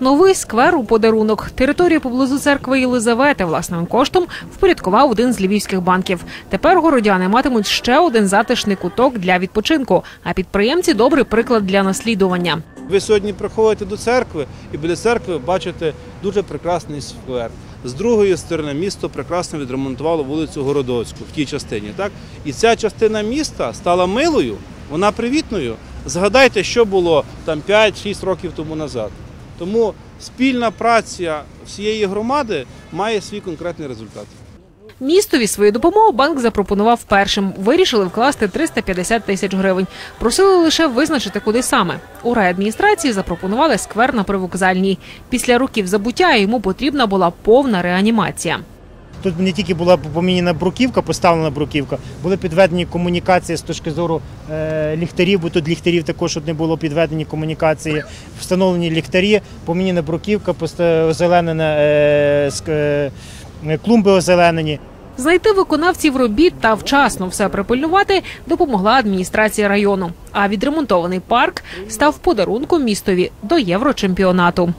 Новий сквер у подарунок. Територію поблизу церкви Єлизавети власним коштом впорядкував один з львівських банків. Тепер городяни матимуть ще один затишний куток для відпочинку. А підприємці добрий приклад для наслідування. Ви сьогодні приходите до церкви і біля церкви бачите дуже прекрасний сквер. З другої сторони місто прекрасно відремонтувало вулицю Городоцьку в тій частині. Так? І ця частина міста стала милою, вона привітною. Згадайте, що було там 5-6 років тому назад. Тому спільна праця всієї громади має свій конкретний результат. Містові свою допомогу банк запропонував першим. Вирішили вкласти 350 тисяч гривень. Просили лише визначити, куди саме. У райадміністрації запропонували сквер на привокзальній. Після років забуття йому потрібна була повна реанімація. Тут не тільки була поміняна бруківка, поставлена бруківка, були підведені комунікації з точки зору е, ліхтарів, бо тут ліхтарів також не було підведені комунікації, встановлені ліхтарі, поміняна бруківка, озеленена е, е, клумби озеленені. Знайти виконавців робіт та вчасно все припильнувати допомогла адміністрація району. А відремонтований парк став подарунком містові до єврочемпіонату.